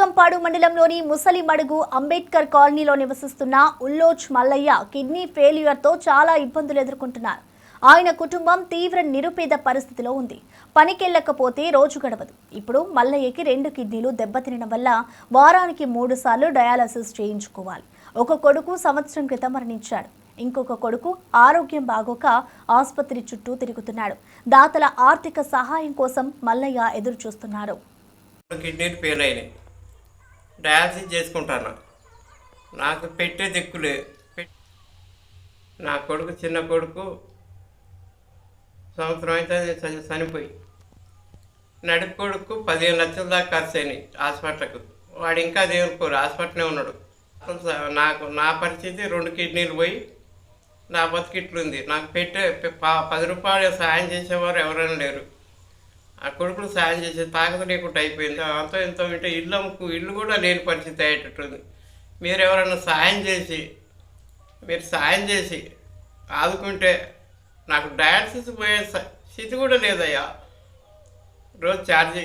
బూర్గంపాడు మండలంలోని ముసలిమడుగు అంబేద్కర్ కాలనీలో నివసిస్తున్న ఉల్లోచ్ మల్లయ్య కిడ్నీ ఫెయిల్యూర్తో చాలా ఇబ్బందులు ఎదుర్కొంటున్నారు. ఆయన కుటుంబం తీవ్ర నిరుపేద పరిస్థితిలో ఉంది. పనికెళ్ళకపోతే రోజు గడవదు. ఇప్పుడు మల్లయ్యకి రెండు కిడ్నీలు దెబ్బతినడం వల్ల వారానికి మూడు సార్లు డయాలసిస్ చేయించుకోవాలి. ఒక కొడుకు సంవత్సరం క్రితం మరణించాడు. ఇంకొక కొడుకు ఆరోగ్యం బాగోక ఆసుపత్రి చుట్టూ తిరుగుతున్నాడు. దాతల ఆర్థిక సహాయం కోసం మల్లయ్య ఎదురు చూస్తున్నారు కిడ్నీ ఫెయిల్ అయినాయి. డయాలసిస్ చేసుకుంటాను. నాకు పెట్టే దిక్కులే. పెట్- నా కొడుకు చిన్న కొడుకు సంవత్సరం అయితే చనిపోయి. నడుపు కొడుకు పదిహేను లక్షల దాకా ఖర్చు అయినాయి హాస్పిటల్కు. వాడు ఇంకా దేవుకోరు హాస్పిటల్నే ఉన్నాడు. నాకు నా పరిస్థితి రెండు కిడ్నీలు పోయి నా బతికిట్లుంది. నాకు పెట్టే పది రూపాయలు సాయం చేసేవారు ఎవరైనా లేరు. ఆ కొడుకులు సాయం చేసే తాకత లేకుండా అయిపోయింది అంతో ఎంతో వింటే ఇల్లు అమ్ముకు ఇల్లు కూడా లేని పరిస్థితి అయ్యేటట్టుంది. మీరు ఎవరైనా సాయం చేసి మీరు సాయం చేసి ఆదుకుంటే నాకు డయాలసిస్ పోయే స్థితి కూడా లేదయ్యా. రోజు ఛార్జీ